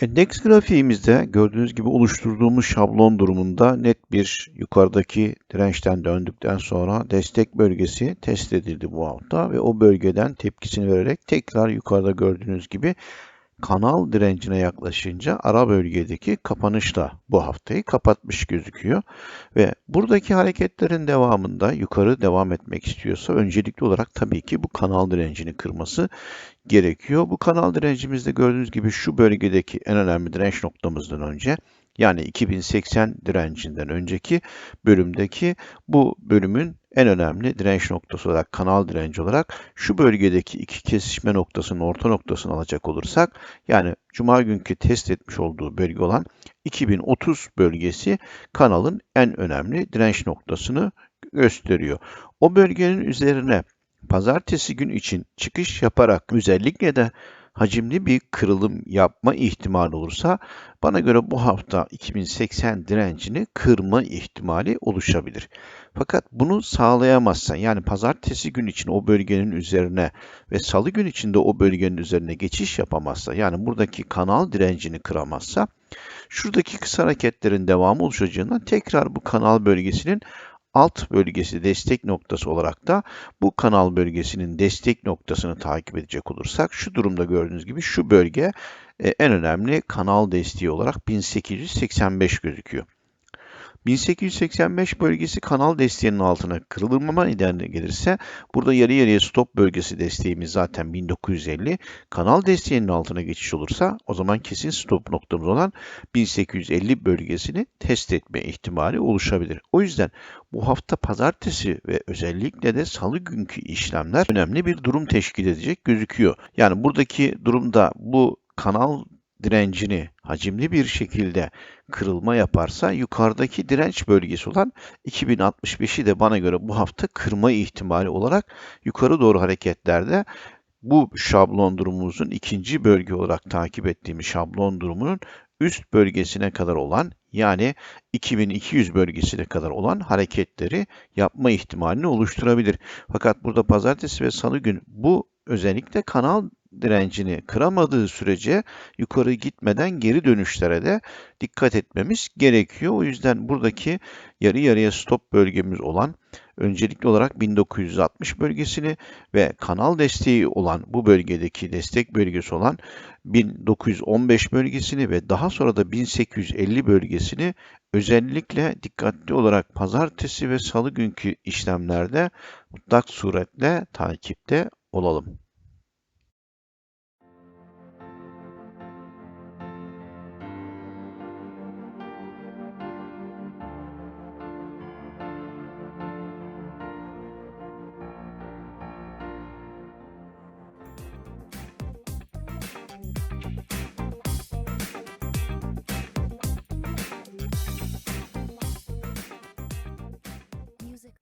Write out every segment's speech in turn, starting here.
Endeks grafiğimizde gördüğünüz gibi oluşturduğumuz şablon durumunda net bir yukarıdaki dirençten döndükten sonra destek bölgesi test edildi bu hafta ve o bölgeden tepkisini vererek tekrar yukarıda gördüğünüz gibi kanal direncine yaklaşınca ara bölgedeki kapanışla bu haftayı kapatmış gözüküyor. Ve buradaki hareketlerin devamında yukarı devam etmek istiyorsa öncelikli olarak tabii ki bu kanal direncini kırması gerekiyor. Bu kanal direncimizde gördüğünüz gibi şu bölgedeki en önemli direnç noktamızdan önce yani 2080 direncinden önceki bölümdeki bu bölümün en önemli direnç noktası olarak, kanal direnci olarak şu bölgedeki iki kesişme noktasının orta noktasını alacak olursak, yani Cuma günkü test etmiş olduğu bölge olan 2030 bölgesi kanalın en önemli direnç noktasını gösteriyor. O bölgenin üzerine pazartesi gün için çıkış yaparak özellikle de hacimli bir kırılım yapma ihtimali olursa bana göre bu hafta 2080 direncini kırma ihtimali oluşabilir. Fakat bunu sağlayamazsa yani pazartesi gün için o bölgenin üzerine ve salı gün içinde o bölgenin üzerine geçiş yapamazsa yani buradaki kanal direncini kıramazsa şuradaki kısa hareketlerin devamı oluşacağından tekrar bu kanal bölgesinin alt bölgesi destek noktası olarak da bu kanal bölgesinin destek noktasını takip edecek olursak şu durumda gördüğünüz gibi şu bölge e, en önemli kanal desteği olarak 1885 gözüküyor. 1885 bölgesi kanal desteğinin altına kırılmama nedeni gelirse burada yarı yarıya stop bölgesi desteğimiz zaten 1950. Kanal desteğinin altına geçiş olursa o zaman kesin stop noktamız olan 1850 bölgesini test etme ihtimali oluşabilir. O yüzden bu hafta pazartesi ve özellikle de salı günkü işlemler önemli bir durum teşkil edecek gözüküyor. Yani buradaki durumda bu kanal direncini hacimli bir şekilde kırılma yaparsa yukarıdaki direnç bölgesi olan 2065'i de bana göre bu hafta kırma ihtimali olarak yukarı doğru hareketlerde bu şablon durumumuzun ikinci bölge olarak takip ettiğimiz şablon durumunun üst bölgesine kadar olan yani 2200 bölgesine kadar olan hareketleri yapma ihtimalini oluşturabilir. Fakat burada pazartesi ve salı gün bu özellikle kanal direncini kıramadığı sürece yukarı gitmeden geri dönüşlere de dikkat etmemiz gerekiyor. O yüzden buradaki yarı yarıya stop bölgemiz olan öncelikli olarak 1960 bölgesini ve kanal desteği olan bu bölgedeki destek bölgesi olan 1915 bölgesini ve daha sonra da 1850 bölgesini özellikle dikkatli olarak pazartesi ve salı günkü işlemlerde mutlak suretle takipte olalım.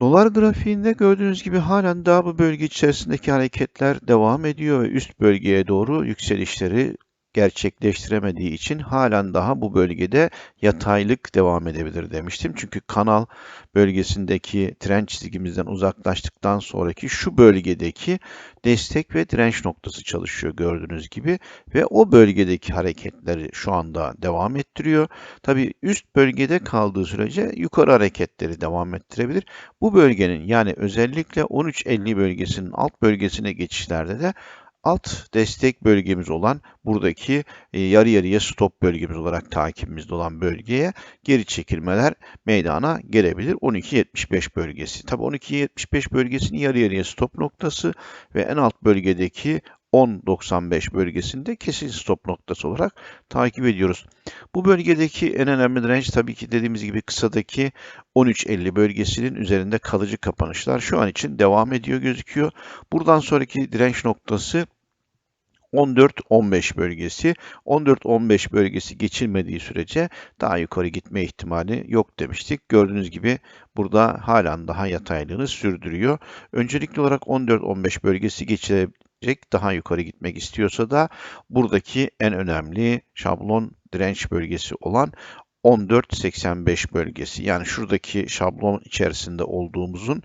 Dolar grafiğinde gördüğünüz gibi halen daha bu bölge içerisindeki hareketler devam ediyor ve üst bölgeye doğru yükselişleri gerçekleştiremediği için halen daha bu bölgede yataylık devam edebilir demiştim. Çünkü kanal bölgesindeki tren çizgimizden uzaklaştıktan sonraki şu bölgedeki destek ve direnç noktası çalışıyor gördüğünüz gibi ve o bölgedeki hareketleri şu anda devam ettiriyor. Tabi üst bölgede kaldığı sürece yukarı hareketleri devam ettirebilir. Bu bölgenin yani özellikle 13.50 bölgesinin alt bölgesine geçişlerde de alt destek bölgemiz olan buradaki e, yarı yarıya stop bölgemiz olarak takibimizde olan bölgeye geri çekilmeler meydana gelebilir. 12.75 bölgesi. Tabi 12.75 bölgesinin yarı yarıya stop noktası ve en alt bölgedeki 10.95 bölgesinde kesin stop noktası olarak takip ediyoruz. Bu bölgedeki en önemli direnç tabii ki dediğimiz gibi kısadaki 13.50 bölgesinin üzerinde kalıcı kapanışlar şu an için devam ediyor gözüküyor. Buradan sonraki direnç noktası 14-15 bölgesi. 14-15 bölgesi geçilmediği sürece daha yukarı gitme ihtimali yok demiştik. Gördüğünüz gibi burada halen daha yataylığını sürdürüyor. Öncelikli olarak 14-15 bölgesi geçilecek daha yukarı gitmek istiyorsa da buradaki en önemli şablon direnç bölgesi olan 14.85 bölgesi. Yani şuradaki şablon içerisinde olduğumuzun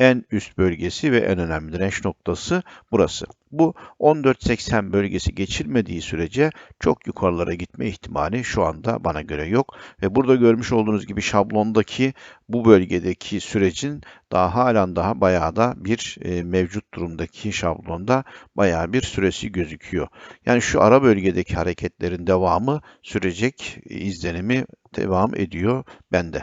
en üst bölgesi ve en önemli direnç noktası burası. Bu 14.80 bölgesi geçilmediği sürece çok yukarılara gitme ihtimali şu anda bana göre yok. Ve burada görmüş olduğunuz gibi şablondaki bu bölgedeki sürecin daha halen daha bayağı da bir e, mevcut durumdaki şablonda bayağı bir süresi gözüküyor. Yani şu ara bölgedeki hareketlerin devamı sürecek izlenimi devam ediyor bende.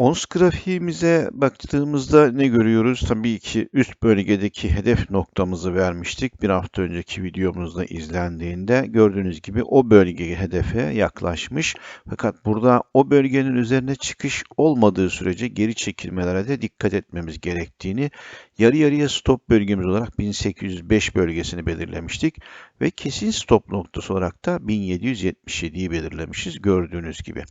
Ons grafiğimize baktığımızda ne görüyoruz? Tabii ki üst bölgedeki hedef noktamızı vermiştik. Bir hafta önceki videomuzda izlendiğinde gördüğünüz gibi o bölge hedefe yaklaşmış. Fakat burada o bölgenin üzerine çıkış olmadığı sürece geri çekilmelere de dikkat etmemiz gerektiğini yarı yarıya stop bölgemiz olarak 1805 bölgesini belirlemiştik ve kesin stop noktası olarak da 1777'yi belirlemişiz gördüğünüz gibi.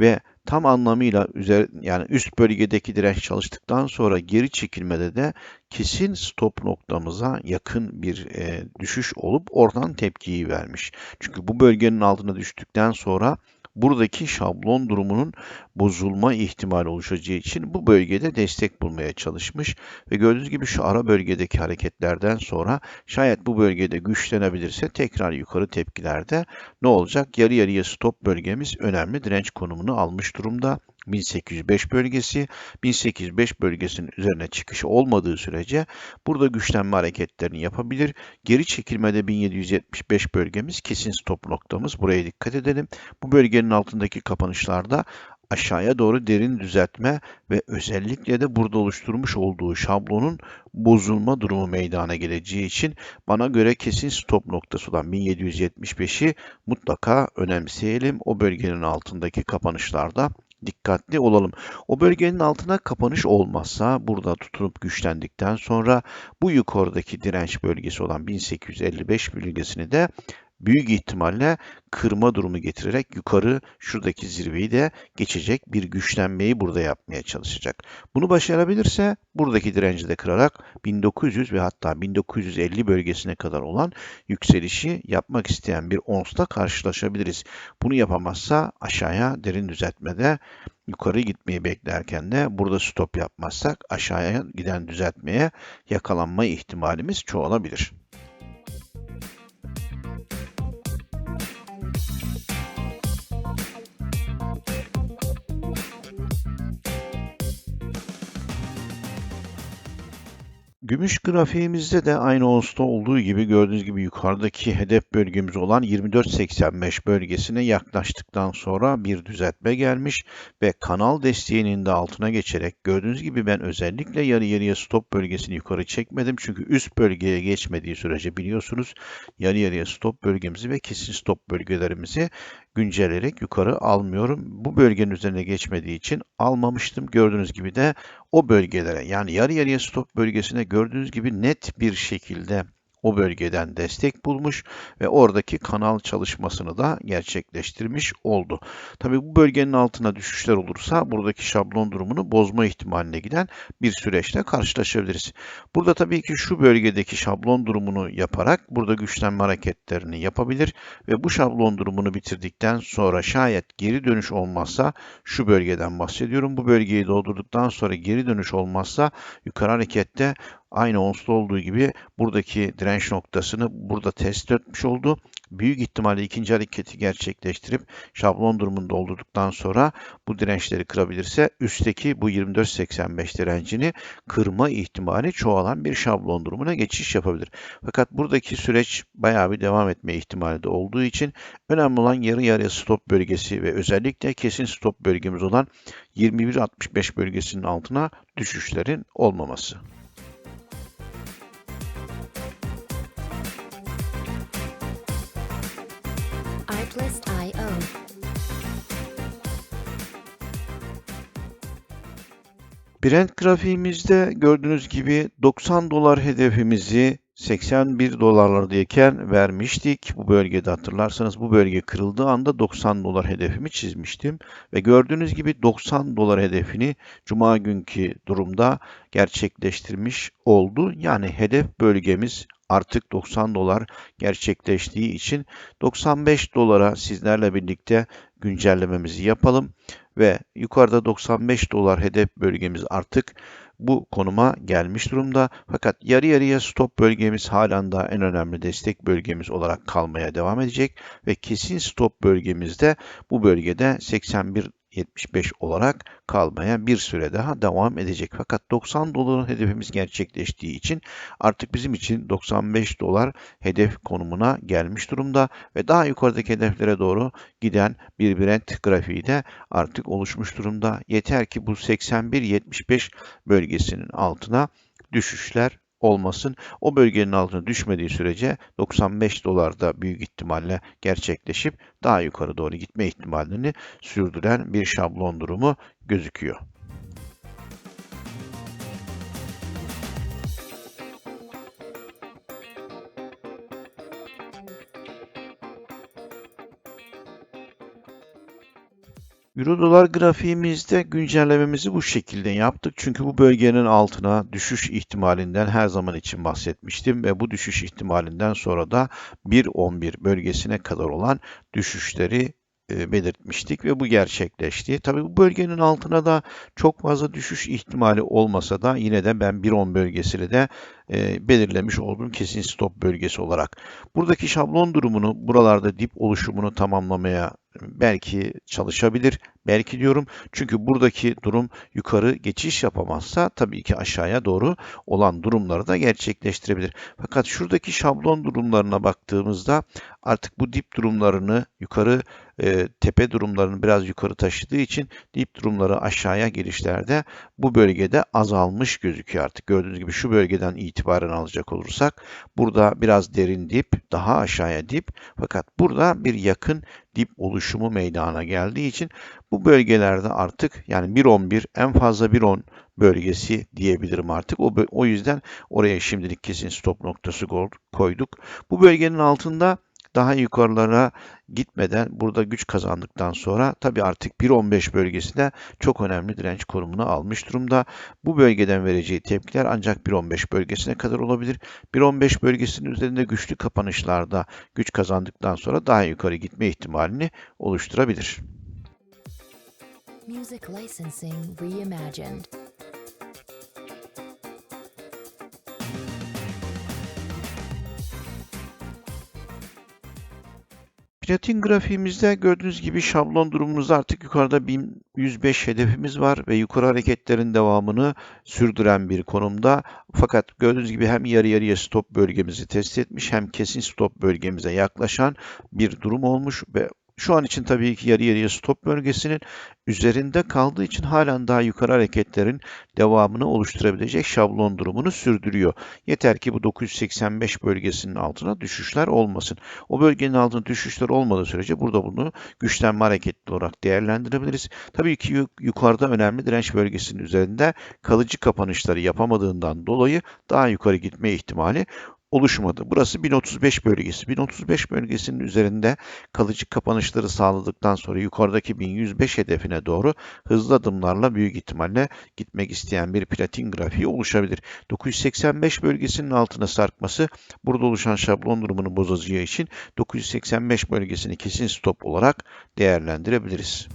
Ve tam anlamıyla üzer, yani üst bölgedeki direnç çalıştıktan sonra geri çekilmede de kesin stop noktamıza yakın bir e, düşüş olup oradan tepkiyi vermiş. Çünkü bu bölgenin altına düştükten sonra buradaki şablon durumunun bozulma ihtimali oluşacağı için bu bölgede destek bulmaya çalışmış ve gördüğünüz gibi şu ara bölgedeki hareketlerden sonra şayet bu bölgede güçlenebilirse tekrar yukarı tepkilerde ne olacak? Yarı yarıya stop bölgemiz önemli direnç konumunu almış durumda. 1805 bölgesi, 1805 bölgesinin üzerine çıkışı olmadığı sürece burada güçlenme hareketlerini yapabilir. Geri çekilmede 1775 bölgemiz kesin stop noktamız. Buraya dikkat edelim. Bu bölgenin altındaki kapanışlarda aşağıya doğru derin düzeltme ve özellikle de burada oluşturmuş olduğu şablonun bozulma durumu meydana geleceği için bana göre kesin stop noktası olan 1775'i mutlaka önemseyelim. O bölgenin altındaki kapanışlarda dikkatli olalım. O bölgenin altına kapanış olmazsa burada tutunup güçlendikten sonra bu yukarıdaki direnç bölgesi olan 1855 bölgesini de büyük ihtimalle kırma durumu getirerek yukarı şuradaki zirveyi de geçecek bir güçlenmeyi burada yapmaya çalışacak. Bunu başarabilirse buradaki direnci de kırarak 1900 ve hatta 1950 bölgesine kadar olan yükselişi yapmak isteyen bir onsla karşılaşabiliriz. Bunu yapamazsa aşağıya derin düzeltmede yukarı gitmeyi beklerken de burada stop yapmazsak aşağıya giden düzeltmeye yakalanma ihtimalimiz çoğalabilir. Gümüş grafiğimizde de aynı onsta olduğu gibi gördüğünüz gibi yukarıdaki hedef bölgemiz olan 24.85 bölgesine yaklaştıktan sonra bir düzeltme gelmiş ve kanal desteğinin de altına geçerek gördüğünüz gibi ben özellikle yarı yarıya stop bölgesini yukarı çekmedim. Çünkü üst bölgeye geçmediği sürece biliyorsunuz yarı yarıya stop bölgemizi ve kesin stop bölgelerimizi güncelleyerek yukarı almıyorum. Bu bölgenin üzerine geçmediği için almamıştım. Gördüğünüz gibi de o bölgelere yani yarı yarıya stop bölgesine gördüğünüz gibi net bir şekilde o bölgeden destek bulmuş ve oradaki kanal çalışmasını da gerçekleştirmiş oldu. Tabi bu bölgenin altına düşüşler olursa buradaki şablon durumunu bozma ihtimaline giden bir süreçle karşılaşabiliriz. Burada tabii ki şu bölgedeki şablon durumunu yaparak burada güçlenme hareketlerini yapabilir ve bu şablon durumunu bitirdikten sonra şayet geri dönüş olmazsa şu bölgeden bahsediyorum. Bu bölgeyi doldurduktan sonra geri dönüş olmazsa yukarı harekette aynı onsda olduğu gibi buradaki direnç noktasını burada test etmiş oldu. Büyük ihtimalle ikinci hareketi gerçekleştirip şablon durumunu doldurduktan sonra bu dirençleri kırabilirse üstteki bu 24.85 direncini kırma ihtimali çoğalan bir şablon durumuna geçiş yapabilir. Fakat buradaki süreç bayağı bir devam etme ihtimali de olduğu için önemli olan yarı yarıya stop bölgesi ve özellikle kesin stop bölgemiz olan 21.65 bölgesinin altına düşüşlerin olmaması. Artlist.io. Brent grafiğimizde gördüğünüz gibi 90 dolar hedefimizi 81 dolarlardayken vermiştik. Bu bölgede hatırlarsanız bu bölge kırıldığı anda 90 dolar hedefimi çizmiştim. Ve gördüğünüz gibi 90 dolar hedefini Cuma günkü durumda gerçekleştirmiş oldu. Yani hedef bölgemiz artık 90 dolar gerçekleştiği için 95 dolara sizlerle birlikte güncellememizi yapalım ve yukarıda 95 dolar hedef bölgemiz artık bu konuma gelmiş durumda. Fakat yarı yarıya stop bölgemiz halen daha en önemli destek bölgemiz olarak kalmaya devam edecek ve kesin stop bölgemizde bu bölgede 81 75 olarak kalmaya bir süre daha devam edecek. Fakat 90 doların hedefimiz gerçekleştiği için artık bizim için 95 dolar hedef konumuna gelmiş durumda ve daha yukarıdaki hedeflere doğru giden bir Brent grafiği de artık oluşmuş durumda. Yeter ki bu 81-75 bölgesinin altına düşüşler olmasın. O bölgenin altına düşmediği sürece 95 dolarda büyük ihtimalle gerçekleşip daha yukarı doğru gitme ihtimalini sürdüren bir şablon durumu gözüküyor. Euro dolar grafiğimizde güncellememizi bu şekilde yaptık. Çünkü bu bölgenin altına düşüş ihtimalinden her zaman için bahsetmiştim ve bu düşüş ihtimalinden sonra da 1.11 bölgesine kadar olan düşüşleri e, belirtmiştik ve bu gerçekleşti. Tabii bu bölgenin altına da çok fazla düşüş ihtimali olmasa da yine de ben 1.10 bölgesini de e, belirlemiş olduğum kesin stop bölgesi olarak. Buradaki şablon durumunu buralarda dip oluşumunu tamamlamaya belki çalışabilir. Belki diyorum çünkü buradaki durum yukarı geçiş yapamazsa tabii ki aşağıya doğru olan durumları da gerçekleştirebilir. Fakat şuradaki şablon durumlarına baktığımızda artık bu dip durumlarını yukarı e, tepe durumlarını biraz yukarı taşıdığı için dip durumları aşağıya gelişlerde bu bölgede azalmış gözüküyor artık. Gördüğünüz gibi şu bölgeden itibaren alacak olursak burada biraz derin dip, daha aşağıya dip fakat burada bir yakın dip oluşumu meydana geldiği için bu bölgelerde artık yani 1.11 en fazla 1.10 bölgesi diyebilirim artık. O, o yüzden oraya şimdilik kesin stop noktası koyduk. Bu bölgenin altında daha yukarılara gitmeden burada güç kazandıktan sonra tabi artık 1.15 bölgesinde çok önemli direnç konumunu almış durumda. Bu bölgeden vereceği tepkiler ancak 1.15 bölgesine kadar olabilir. 1.15 bölgesinin üzerinde güçlü kapanışlarda güç kazandıktan sonra daha yukarı gitme ihtimalini oluşturabilir. Music licensing reimagined. Platin grafiğimizde gördüğünüz gibi şablon durumumuzda artık yukarıda 1105 hedefimiz var ve yukarı hareketlerin devamını sürdüren bir konumda. Fakat gördüğünüz gibi hem yarı yarıya stop bölgemizi test etmiş hem kesin stop bölgemize yaklaşan bir durum olmuş ve şu an için tabii ki yarı yarıya stop bölgesinin üzerinde kaldığı için halen daha yukarı hareketlerin devamını oluşturabilecek şablon durumunu sürdürüyor. Yeter ki bu 985 bölgesinin altına düşüşler olmasın. O bölgenin altına düşüşler olmadığı sürece burada bunu güçlenme hareketli olarak değerlendirebiliriz. Tabii ki yukarıda önemli direnç bölgesinin üzerinde kalıcı kapanışları yapamadığından dolayı daha yukarı gitme ihtimali oluşmadı. Burası 1035 bölgesi. 1035 bölgesinin üzerinde kalıcı kapanışları sağladıktan sonra yukarıdaki 1105 hedefine doğru hızlı adımlarla büyük ihtimalle gitmek isteyen bir platin grafiği oluşabilir. 985 bölgesinin altına sarkması burada oluşan şablon durumunu bozacağı için 985 bölgesini kesin stop olarak değerlendirebiliriz.